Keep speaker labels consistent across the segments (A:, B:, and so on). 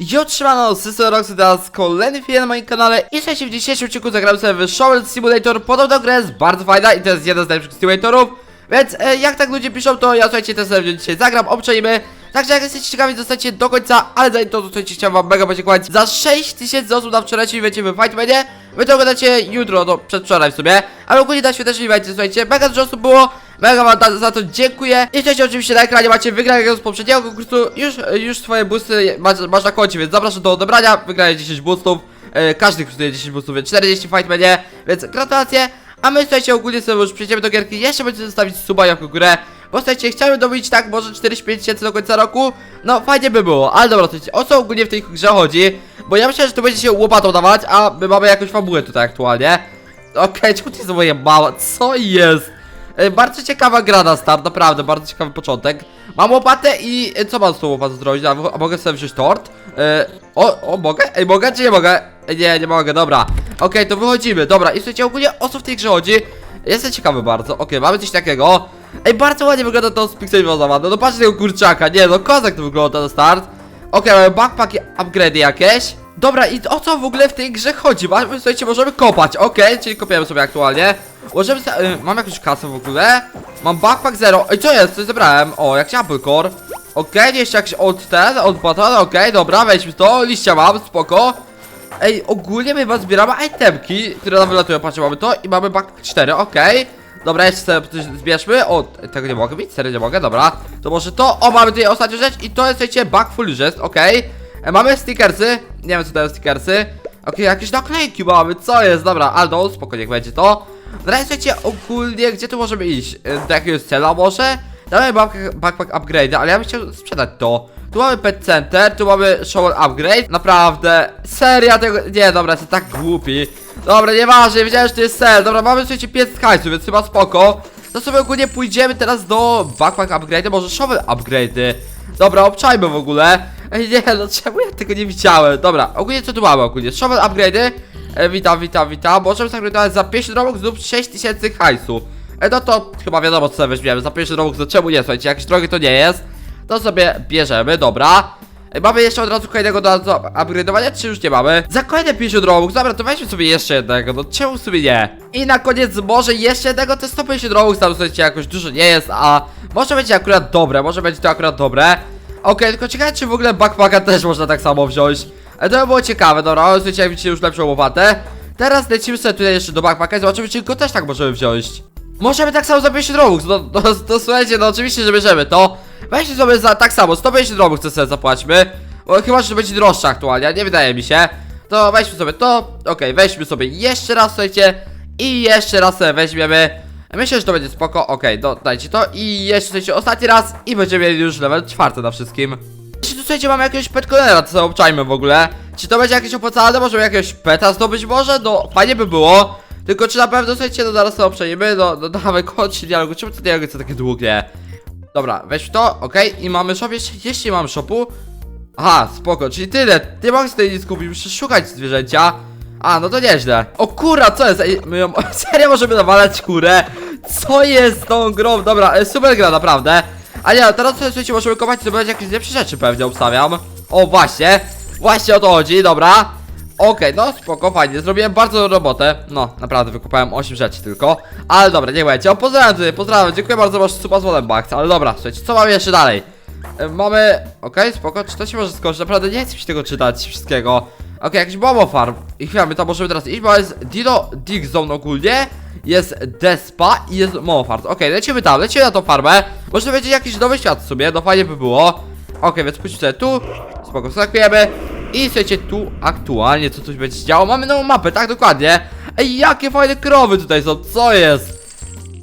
A: Jo, trzymano, System Roxy teraz kolejny film na moim kanale i słuchajcie, w dzisiejszym odcinku zagrałem sobie w Shovel Simulator Podobno gra jest bardzo fajna i to jest jeden z najlepszych simulatorów. Więc e, jak tak ludzie piszą, to ja słuchajcie, ten sobie dzisiaj zagram, obczajmy. Także jak jesteście ciekawi, zostańcie do końca, ale zanim to, słuchajcie, chciałem wam mega podziękować za 6000 osób na wczoraj, czyli wiecie, w Fightmanie Wy to oglądacie jutro, no przedwczoraj w sumie Ale ogólnie na świątecznej wiecie, słuchajcie, mega dużo osób było Mega wam za- to dziękuję. I słuchajcie, oczywiście na ekranie macie wygranego z poprzedniego konkursu. Już, już swoje boosty masz, masz na koncie, więc zapraszam do odebrania. Wygranie 10 boostów. E, każdy kosztuje 10 boostów, więc 40 fightmanie. Więc gratulacje. A my słuchajcie, ogólnie sobie już przejdziemy do gierki. Jeszcze będziecie zostawić suba jako górę. Bo słuchajcie, chciałbym dobić tak może 45 tysięcy do końca roku. No fajnie by było, ale dobra, słuchajcie, o co ogólnie w tej grze chodzi? Bo ja myślę, że to będzie się łopatą dawać, a my mamy jakąś fabułę tutaj aktualnie. Okej, czemu to moje mała? Co jest? E, Bardzo ciekawa gra na start, naprawdę, bardzo ciekawy początek. Mam łopatę i e, co mam z tą łopatą zrobić? A, mogę sobie wziąć tort? E, o, o, mogę? Ej, mogę czy nie mogę? E, Nie, nie mogę, dobra. Okej, to wychodzimy, dobra. I słuchajcie, ogólnie o co w tej grze chodzi? Jestem ciekawy bardzo. Okej, mamy coś takiego. Ej, bardzo ładnie wygląda to Pixelmoza, no, no patrzcie tego kurczaka, nie, no kozak to wygląda na start. Okej, mamy backpack i upgrade jakieś. Dobra, i o co w ogóle w tej grze chodzi? Mamy, słuchajcie, możemy kopać, okej, czyli kopiemy sobie aktualnie. Możemy y, mam jakąś kasę w ogóle? Mam backpack zero. Ej, co jest? Coś zebrałem. O, jakiś apple core. Okej, jeszcze jakiś od ten, od baton, okej, dobra, weźmy to. Liścia mam, spoko. Ej, ogólnie my chyba zbieramy itemki, które nam wylatują, patrzcie, mamy to i mamy backpack 4, okej. Dobra, jeszcze sobie coś zbierzmy. O, tego nie mogę mieć, serio nie mogę, dobra. To może to, o, mamy tutaj ostatnią rzecz i to jest, słuchajcie, back full jest, okej. E, Mamy stickersy, nie wiem co to są stickersy. Okej, jakieś naklejki mamy, co jest, dobra, Aldo, spoko, niech będzie to. Dobra, słuchajcie, ogólnie, gdzie tu możemy iść? E, Do jakiegoś cela może? Damy backpack upgrade, ale ja bym chciał sprzedać to. Tu mamy pet center, tu mamy shower upgrade. Naprawdę, seria tego. Nie, dobra, jestem tak głupi. Dobra, nieważne, wiedziałem, że to jest cel. Dobra, mamy słuchajcie 500 hajsu, więc chyba spoko. To sobie ogólnie pójdziemy teraz do backpack upgrade, może shower upgrade. Dobra, obczajmy w ogóle. Ej, nie, no czemu ja tego nie widziałem? Dobra, ogólnie co tu mamy ogólnie? Shower upgrade. E, witam, witam, witam. Możemy zagrać za 50 robux lub 6000 hajsu. E, no to chyba wiadomo co sobie weźmiemy. Za 50 robux, no czemu nie? Słuchajcie, jakieś drogi to nie jest. To sobie bierzemy, dobra. Mamy jeszcze od razu kolejnego do, upgrade'owania, czy już nie mamy? Za kolejne 50 robux, dobra, to weźmy sobie jeszcze jednego, no czemu sobie nie? I na koniec może jeszcze jednego, to 150 robux, tam słuchajcie, jakoś dużo nie jest, a może będzie akurat dobre, może będzie to akurat dobre. Okej, tylko ciekawe, czy w ogóle backpacka też można tak samo wziąć. E, to by było ciekawe, dobra, słuchajcie, widzicie już lepszą łopatę. Teraz lecimy sobie tutaj jeszcze do backpacka i zobaczymy, czy go też tak możemy wziąć. Możemy tak samo za 50 robux, no, no, to słuchajcie, no oczywiście, że bierzemy to. Weźmy sobie za tak samo, 150 robux to sobie zapłaćmy. Bo chyba, że będzie droższe aktualnie, nie wydaje mi się. To weźmy sobie to, okej, weźmy sobie jeszcze raz, słuchajcie. I jeszcze raz sobie weźmiemy. Myślę, że to będzie spoko, okej, do, dajcie to. I jeszcze, słuchajcie, ostatni raz i będziemy mieli już level czwarty na wszystkim. Jeśli tu, słuchajcie, mamy jakiegoś petconera, to sobie obczajmy w ogóle. Czy to będzie jakieś opłacalne? Możemy jakiegoś peta zdobyć może? No, fajnie by było. Tylko czy na pewno, słuchajcie, no zaraz to przejmiemy, no, no dawaj, kończ dialogu, czemu to dialogi są takie długie? Dobra, weź to, okej, i mamy shop, jeszcze nie mam shopu. Aha, spoko, czyli tyle, nie mogę sobie nic kupić, muszę szukać zwierzęcia. A, no to nieźle. O kura, co jest? Ej, my ją, serio możemy nawalać kurę? Co jest tą grą? Dobra, e, super gra, naprawdę. A nie, teraz sobie, słuchajcie, możemy kopać i zdobywać jakieś lepsze rzeczy pewnie, obstawiam. O, właśnie, właśnie o to chodzi, dobra. Okej, no spoko, fajnie, zrobiłem bardzo dobrą robotę. No, naprawdę, wykopałem 8 rzeczy tylko. Ale dobra, nie będzie, o pozdrawiam pozdrawiam. Dziękuję bardzo, masz super z Bugs Ale dobra, słuchajcie, co mamy jeszcze dalej? E, mamy, okej, spoko, czy to się może skończyć? Naprawdę nie chcę mi się tego czytać, wszystkiego. Okej, jakiś Bobo Farm. I chwila, my tam możemy teraz iść, bo jest Dino Dig Zone ogólnie Jest Despa i jest Momo Farm. Okej, lecimy tam, lecimy na tą farmę. Może będzie jakiś nowy świat w sumie, no fajnie by było. Okej, więc pójdźmy tu. Spoko, skakujemy I słuchajcie, tu aktualnie co coś będzie się działo? Mamy nową mapę, tak dokładnie. Ej, jakie fajne krowy tutaj są, co jest?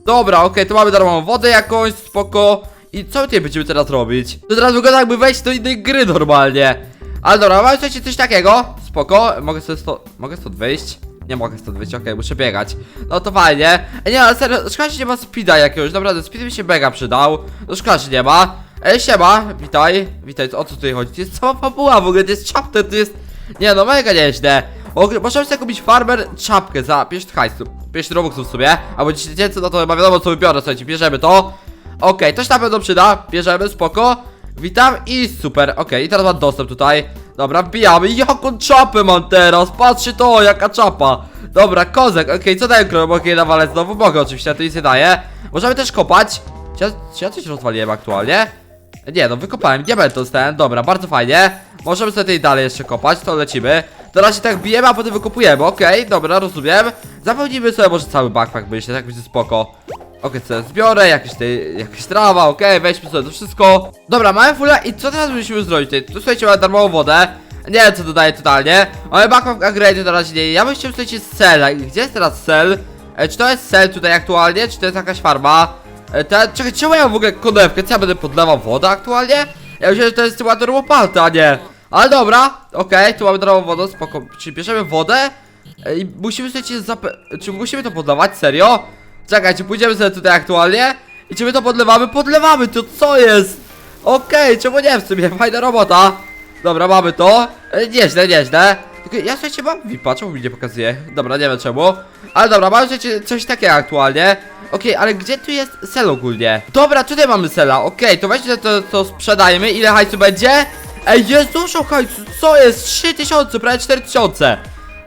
A: Dobra, okej, to mamy darmową wodę jakąś, spoko. I co tutaj będziemy teraz robić? To teraz wygląda jakby wejść do innej gry normalnie. Ale dobra, mamy słuchajcie coś takiego. Spoko, mogę sobie stąd, mogę stąd wyjść? Nie mogę stąd wyjść, okej, muszę biegać. No to fajnie. Ej, nie, ale serio, szkoda, że nie ma speeda jakiegoś. Naprawdę, speed mi się mega przydał. No szkoda, że nie ma Ej, siema, witaj Witaj, o co tutaj chodzi? To jest cała fabuła w ogóle, to jest chapter, to jest Nie no, mega nieźle Możemy sobie kupić farmer czapkę za 50 hajsu 50 robuxów w sumie Albo 10 tysięcy, no to chyba wiadomo co wybiorę, słuchajcie, bierzemy to Okej, to się na pewno przyda, bierzemy, spoko Witam i super, okej, i teraz mam dostęp tutaj Dobra, bijamy. Jaką czapę mam teraz? Patrzcie to, jaka czapa. Dobra, kozek, okej, co daje krom? Okej, nawalę znowu, mogę oczywiście, to nic nie daje. Możemy też kopać. Czy ja, czy ja coś rozwaliłem aktualnie? Nie, no wykopałem, diament dostałem, dobra, bardzo fajnie. Możemy sobie dalej jeszcze kopać, to lecimy. To razie tak bijemy, a potem wykopujemy, okej, dobra, rozumiem. Zapełnimy sobie może cały backpack, myślę, tak będzie spoko. Okej, co ja zbiorę, jakieś tej, jakieś trawa, okej, weźmy sobie to wszystko. Dobra, mamy fulę i co teraz musimy zrobić tutaj? Tu słuchajcie, mamy darmową wodę. Nie wiem co dodaje totalnie. Mamy backpack upgrade na razie nie. Ja bym chciał słuchajcie cel. Gdzie jest teraz cel? E, czy to jest cel tutaj aktualnie, czy to jest jakaś farma? E, te, czekaj, czemu ja w ogóle konewkę? Co ja będę podlewał wodę aktualnie? Ja myślałem, że to jest chyba darmopalta, a nie. Ale dobra, okej, tu mamy darmową wodę, spoko. Czyli bierzemy wodę e, i musimy słuchajcie zape... Czy musimy to podlewać? Serio? Czekajcie, pójdziemy sobie tutaj aktualnie i czy my to podlewamy? Podlewamy to, co jest? Okej, czemu nie w sumie, fajna robota Dobra, mamy to e, Nieźle, nieźle Tylko ja słuchajcie mam VIPa, czemu mi nie pokazuje? Dobra, nie wiem czemu Ale dobra, mamy słuchajcie coś takiego aktualnie Okej, ale gdzie tu jest sel ogólnie? Dobra, tutaj mamy sela, okej, to weźmy to, to sprzedajmy Ile hajsu będzie? Ej, jest dużo hajsu, co jest? 3000, prawie 4000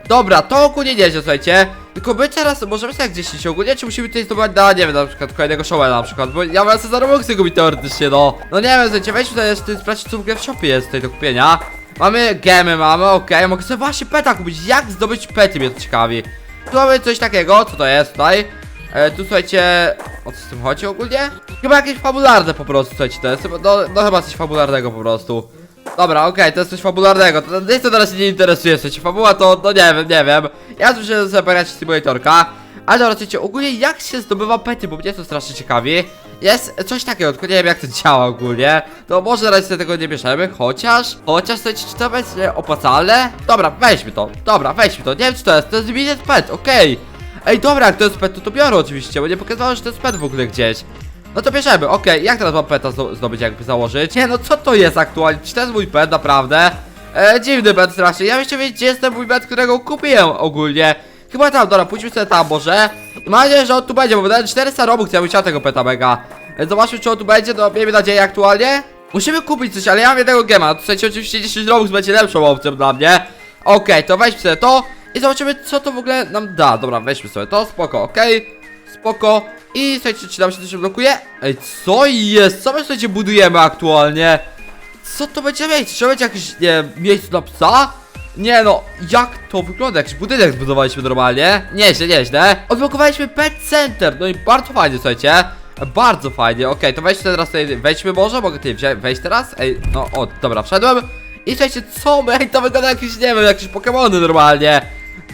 A: Dobra, to ogólnie nieźle, słuchajcie Tylko my teraz możemy sobie gdzieś iść ogólnie, czy musimy tutaj zdobywać na, nie wiem, na przykład kolejnego showela na przykład Bo ja mam sobie za Robuxy gubić teoretycznie, no No nie wiem, słuchajcie, weźmy tutaj jeszcze sprawdź co w ogóle w shopie jest tutaj do kupienia Mamy gemy, mamy, okej, mogę sobie właśnie peta kupić, jak zdobyć pety mnie to ciekawi. Tu mamy coś takiego, co to jest tutaj? E, tu słuchajcie, o co z tym chodzi ogólnie? Chyba jakieś fabularne po prostu, słuchajcie, to jest, no, no chyba coś fabularnego po prostu. Dobra, okej, to jest coś fabularnego, to nic to teraz nie interesuje, słuchajcie, fabuła to, no nie wiem, nie wiem. Ja tu się zabierać simulatorka. Ale dobra, słuchajcie, ogólnie jak się zdobywa pety, bo mnie to strasznie ciekawi Jest coś takiego, tylko nie wiem jak to działa ogólnie To może raczej tego nie bierzemy, chociaż Chociaż, słuchajcie, czy to będzie opłacalne? Dobra, weźmy to, dobra, weźmy to, nie wiem czy to jest, to jest immediate pet, okej Ej, dobra, jak to jest pet, to to biorę oczywiście, bo nie pokazało, że to jest pet w ogóle gdzieś no to bierzemy, okej, jak teraz mam peta zdo- zdobyć, jakby założyć? Nie no, co to jest aktualnie? Czy to jest mój pet, naprawdę? E, dziwny pet strasznie, ja jeszcze wiedzieć, gdzie jest ten mój pet, którego kupiłem ogólnie Chyba tam, dobra, pójdźmy sobie tam może Mam nadzieję, że on tu będzie, bo wydałem 400 robux, ja bym chciał tego peta mega e, Zobaczmy, czy on tu będzie, no miejmy nadzieję aktualnie Musimy kupić coś, ale ja mam jednego gema, to słuchajcie, oczywiście 10 robux będzie lepszą opcją dla mnie Okej, to weźmy sobie to i zobaczymy, co to w ogóle nam da Dobra, weźmy sobie to, spoko, okej Spoko. I słuchajcie, czy nam się coś blokuje? Ej, co jest? Co my słuchajcie budujemy aktualnie? Co to będzie miejsce? Czy będzie jakieś, nie miejsce dla psa? Nie no, jak to wygląda? Jakiś budynek zbudowaliśmy normalnie? Nieźle, nieźle. Odblokowaliśmy pet center, no i bardzo fajnie, słuchajcie. Bardzo fajnie, okej, to weźmy teraz tutaj, wejdźmy może, mogę tutaj wziąć, wejść teraz? Ej, no, o, dobra, wszedłem. I słuchajcie, co? Ej, to wygląda jakieś, nie wiem, jakieś Pokemony normalnie.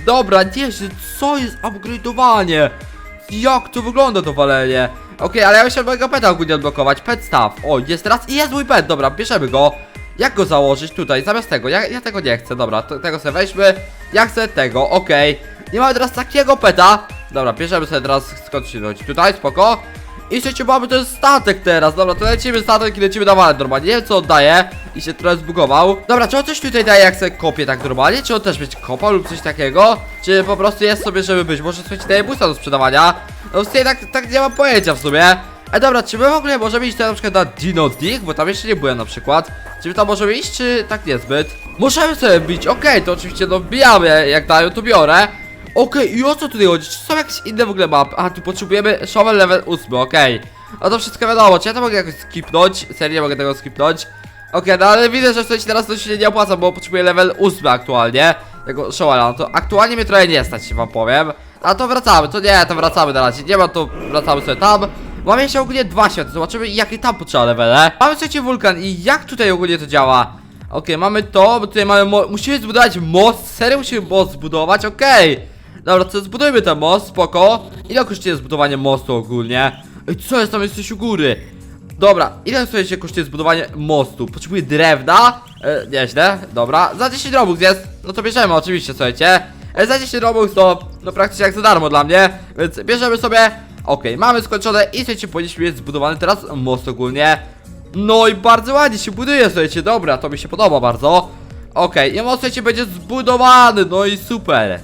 A: Dobra, nieźle, co jest upgrade'owanie? Jak to wygląda to walenie? Okej, ale ja myślałem mojego peta ogólnie odblokować. Pet staff. O, jest teraz i jest mój pet. Dobra, bierzemy go. Jak go założyć tutaj, zamiast tego? Ja, ja tego nie chcę, dobra, to, tego sobie weźmy. Ja chcę tego, okej. Nie mamy teraz takiego peta. Dobra, bierzemy sobie teraz, skąd się chodzi? Tutaj, spoko. I słuchajcie, mamy ten statek teraz, dobra, to lecimy statek i lecimy na normalnie, nie wiem co oddaje I się trochę zbugował Dobra, czy on coś tutaj daje jak sobie kopię tak normalnie, czy on też będzie kopał lub coś takiego Czy po prostu jest sobie, żeby być, może słuchajcie, daje busta do sprzedawania No w sumie tak, tak nie mam pojęcia w sumie E dobra, czy my w ogóle możemy iść tutaj na przykład na Dino Dig, bo tam jeszcze nie byłem na przykład Czy my tam możemy iść, czy tak niezbyt? Możemy sobie bić, okej, to oczywiście no wbijamy, jak dają to biorę Okej, i o co tutaj chodzi? Czy są jakieś inne w ogóle mapy? A, tu potrzebujemy shovel level 8, okej. No to wszystko wiadomo, czy ja to mogę jakoś skipnąć? Serio, nie mogę tego skipnąć? Okej, no ale widzę, że coś teraz to się nie opłaca, bo potrzebuję level 8 aktualnie Tego showela, no to aktualnie mnie trochę nie stać, wam powiem A to wracamy, to nie, to wracamy na razie, nie ma to wracamy sobie tam Mamy jeszcze ogólnie dwa światy, zobaczymy jakie tam potrzeba levele Mamy słuchajcie wulkan i jak tutaj ogólnie to działa? Okej, mamy to, bo tutaj mamy musimy zbudować most, serio musimy most zbudować, okej Dobra, to zbudujmy ten most, spoko Ile kosztuje zbudowanie mostu ogólnie? Ej, co jest tam, jesteś u góry? Dobra, ile się kosztuje zbudowanie mostu? Potrzebuję drewna? E, nieźle, dobra Za 10 robux jest, no to bierzemy oczywiście, słuchajcie e, Za 10 robux to, no praktycznie jak za darmo dla mnie Więc bierzemy sobie Okej, mamy skończone i słuchajcie, powinniśmy mieć zbudowany teraz most ogólnie No i bardzo ładnie się buduje, słuchajcie, dobra, to mi się podoba bardzo Okej, i most, słuchajcie, będzie zbudowany, no i super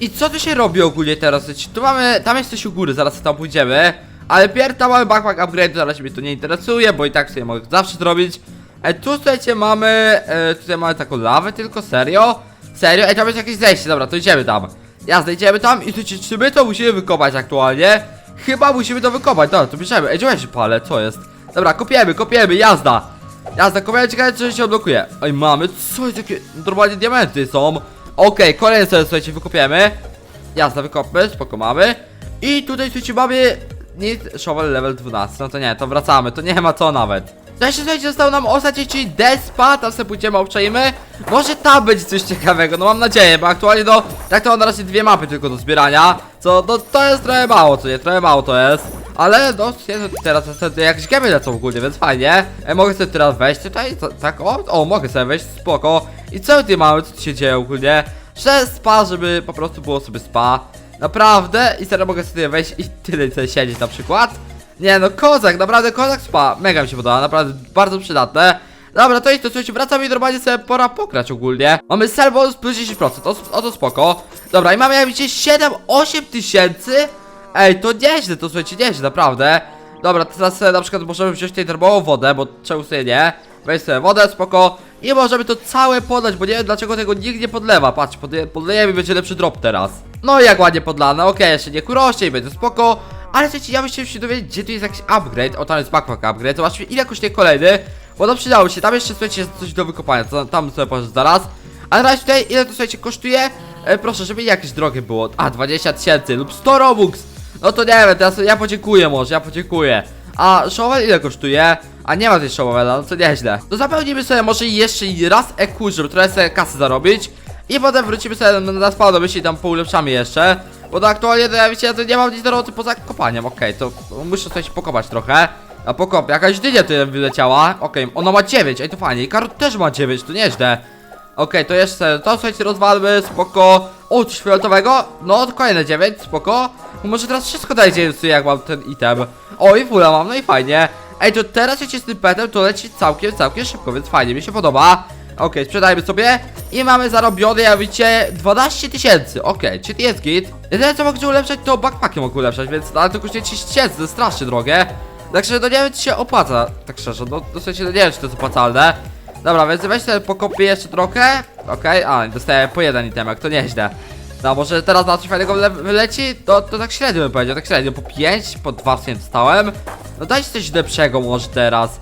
A: i co tu się robi ogólnie teraz? Słuchajcie, Tu mamy, tam jest coś u góry, zaraz tam pójdziemy Ale pierw tam mamy backpack upgrade, zaraz mnie to nie interesuje, bo i tak sobie mogę zawsze zrobić E, tu słuchajcie mamy, e, tutaj mamy taką lawę tylko, serio? Serio? Ej, tam jest jakieś zejście, dobra, to idziemy tam. Jasne, idziemy tam i słuchajcie, czy my to musimy wykopać aktualnie? Chyba musimy to wykopać, dobra, to bierzemy. Ej, się palę, co jest? Dobra, kopiemy, kopiemy, jazda. Jazda, kopiemy, ciekawe, czy się odblokuje. Ej, mamy, co jest takie, normalnie diamenty są. Okej, kolejne sobie, słuchajcie, wykopiemy. Jasne, wykopmy, spoko mamy. I tutaj, słuchajcie, mamy Need shovel level 12, no to nie, to wracamy, to nie ma co nawet. Jeszcze słuchajcie, został nam ostatni, czyli Despa, tam sobie pójdziemy, obczajmy. Może tam będzie coś ciekawego, no mam nadzieję, bo aktualnie no, tak to mam na razie dwie mapy tylko do zbierania. Co, no to jest trochę mało, co nie, trochę mało to jest. Ale no, teraz jakieś gemy lecą ogólnie, więc fajnie. E, mogę sobie teraz wejść tutaj, tak, o, o, mogę sobie wejść, spoko. I co tutaj mamy, co tu się dzieje ogólnie? Że spa, żeby po prostu było sobie spa. Naprawdę, i teraz mogę sobie wejść i tyle sobie siedzieć na przykład. Nie no, kozak, naprawdę kozak spa. Mega mi się podoba, naprawdę bardzo przydatne. Dobra, to jest to, słuchajcie, wracamy i normalnie sobie pora pokrać ogólnie. Mamy sell plus 10%, to, o to spoko. Dobra, i mamy jak widzicie 7-8 tysięcy. Ej, to nieźle, to słuchajcie, nieźle, naprawdę. Dobra, teraz sobie na przykład możemy wziąć tutaj darmową wodę, bo czemu sobie nie? Weź sobie wodę, spoko. I możemy to całe podlać, bo nie wiem dlaczego tego nikt nie podlewa. Patrz, podle podlejemy i będzie lepszy drop teraz. No i jak ładnie podlane, okej, jeszcze nie kuroście i będzie spoko. Ale słuchajcie, ja bym chciał się dowiedzieć, gdzie tu jest jakiś upgrade. O, tam jest backpack upgrade. Zobaczmy, ile kosztuje kolejny. Bo to przydało się. Tam jeszcze, słuchajcie, jest coś do wykopania. To, tam sobie poszedł zaraz. A razie tutaj, ile to, słuchajcie, kosztuje? E, proszę, żeby jakieś drogie było. A, 20 tysięcy lub 100 robux. No to nie wiem, teraz ja podziękuję może, ja podziękuję. A shovel ile kosztuje? A nie ma tej showela, no to nieźle. To zapełnimy sobie może jeszcze raz EQ, żeby trochę sobie kasy zarobić. I potem wrócimy sobie na, na spawn, myśli tam poulepszamy jeszcze. Bo to aktualnie to ja wiecie, ja to nie mam nic do roboty poza kopaniem, okej, to muszę coś pokopać trochę. A pokop, jakaś dynia tu wyleciała. Okej, ona ma 9, ej to fajnie. I Karol też ma 9, to nieźle. Okej, to jeszcze to słuchajcie, rozwalmy, spoko. O, coś fioletowego? No, kolejne 9, spoko. Może teraz wszystko daje 9, jak mam ten item. O, i fula mam, no i fajnie. Ej, to teraz jak się z tym petem, to leci całkiem, całkiem szybko, więc fajnie, mi się podoba. Okej, sprzedajmy sobie i mamy zarobione, jak widzicie, 12 tysięcy. Okej, czyli jest git. Jedyne co mogę ulepszać, to backpacki mogę ulepszać, więc no, ale to kosztuje 30 tysięcy, strasznie drogie. Także no nie wiem, czy się opłaca, tak szczerze, no w sensie no nie wiem, czy to jest opłacalne. Dobra, więc weź sobie pokopię jeszcze trochę. Okej, a dostaję po jeden itemek, to nieźle. No może teraz na coś fajnego wyle- to, to tak średnio bym powiedział, tak średnio, po 5, po 2 w stałem. No dajcie coś lepszego może teraz.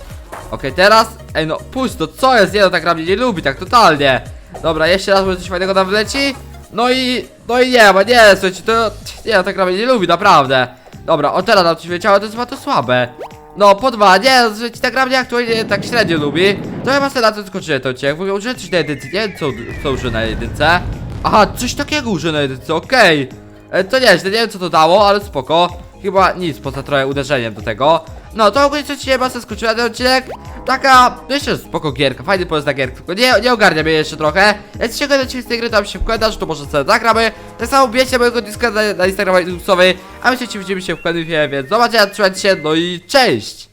A: Okej, teraz, ej no pusto, co jest, nie no tak mnie nie lubi, tak totalnie. Dobra, jeszcze raz może coś fajnego nam wyleci. No i, no i nie, bo nie, słuchajcie, to, nie no tak mnie nie lubi, naprawdę. Dobra, o teraz nam coś wyleciało, to jest chyba to słabe. No, po dwa, nie, no, słuchajcie, tak naprawdę aktualnie tak średnio lubi. To chyba sobie na to skończyłem to odcinek, w ogóle użyłem coś na jedynce, nie wiem co, co użyłem na jedynce. Aha, coś takiego użyłem na jedynce, okej. E, To nieźle, nie wiem co to dało, ale spoko. Chyba nic poza trochę uderzeniem do tego. No to ogólnie co dzisiaj bardzo skończyłem ten odcinek. Taka, myślę, że spoko gierka, fajny pomysł na gierkę, tylko nie, nie ogarnia mnie jeszcze trochę. Jak się oglądacie z tej gry, tam się wkładasz, to może sobie zagramy. Tak samo bijecie mojego diska na, na Instagramie Linuxowej, a my się widzimy się w kolejnym filmie, więc zobaczenia, trzymajcie się, no i cześć!